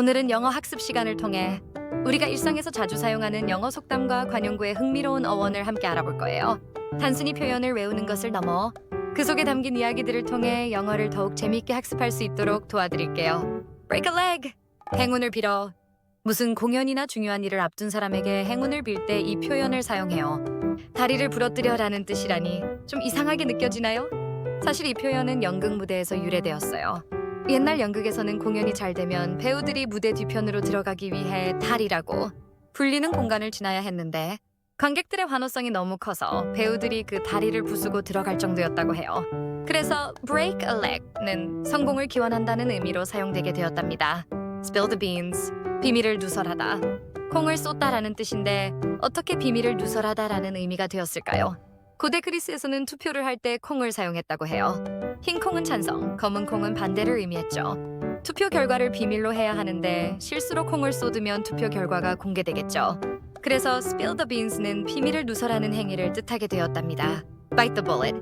오늘은 영어 학습 시간을 통해 우리가 일상에서 자주 사용하는 영어 속담과 관용구의 흥미로운 어원을 함께 알아볼 거예요. 단순히 표현을 외우는 것을 넘어 그 속에 담긴 이야기들을 통해 영어를 더욱 재미있게 학습할 수 있도록 도와드릴게요. Break a leg! 행운을 빌어. 무슨 공연이나 중요한 일을 앞둔 사람에게 행운을 빌 때 이 표현을 사용해요. 다리를 부러뜨려라는 뜻이라니 좀 이상하게 느껴지나요? 사실 이 표현은 연극 무대에서 유래되었어요. 옛날 연극에서는 공연이 잘 되면 배우들이 무대 뒤편으로 들어가기 위해 다리라고 불리는 공간을 지나야 했는데 관객들의 환호성이 너무 커서 배우들이 그 다리를 부수고 들어갈 정도였다고 해요. 그래서 break a leg는 성공을 기원한다는 의미로 사용되게 되었답니다. spill the beans, 비밀을 누설하다. 콩을 쏟다라는 뜻인데 어떻게 비밀을 누설하다라는 의미가 되었을까요? 고대 그리스에서는 투표를 할 때 콩을 사용했다고 해요. 흰 콩은 찬성, 검은 콩은 반대를 의미했죠. 투표 결과를 비밀로 해야 하는데 실수로 콩을 쏟으면 투표 결과가 공개되겠죠. 그래서 spill the beans는 비밀을 누설하는 행위를 뜻하게 되었답니다. bite the bullet.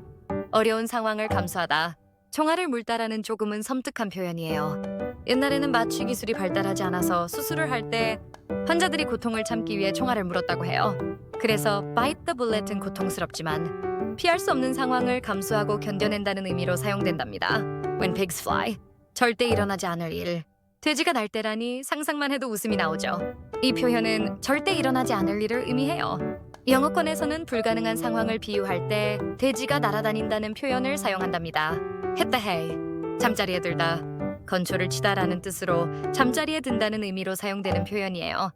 어려운 상황을 감수하다. 총알을 물다라는 조금은 섬뜩한 표현이에요. 옛날에는 마취 기술이 발달하지 않아서 수술을 할 때 환자들이 고통을 참기 위해 총알을 물었다고 해요. 그래서 bite the bullet은 고통스럽지만 피할 수 없는 상황을 감수하고 견뎌낸다는 의미로 사용된답니다. When pigs fly. 절대 일어나지 않을 일. 돼지가 날 때라니 상상만 해도 웃음이 나오죠. 이 표현은 절대 일어나지 않을 일을 의미해요. 영어권에서는 불가능한 상황을 비유할 때 돼지가 날아다닌다는 표현을 사용한답니다. hit the hay. 잠자리에 들다. 건초를 치다라는 뜻으로 잠자리에 든다는 의미로 사용되는 표현이에요.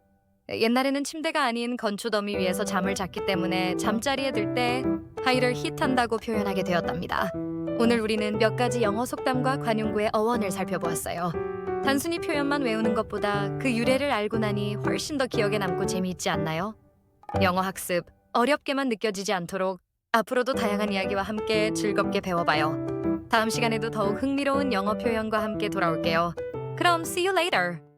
옛날에는 침대가 아닌 건초 더미 위에서 잠을 잤기 때문에 잠자리에 들 때 하이를 hit한다고 표현하게 되었답니다. 오늘 우리는 몇 가지 영어 속담과 관용구의 어원을 살펴보았어요. 단순히 표현만 외우는 것보다 그 유래를 알고 나니 훨씬 더 기억에 남고 재미있지 않나요? 영어 학습 어렵게만 느껴지지 않도록 앞으로도 다양한 이야기와 함께 즐겁게 배워봐요. 다음 시간에도 더욱 흥미로운 영어 표현과 함께 돌아올게요. 그럼 see you later.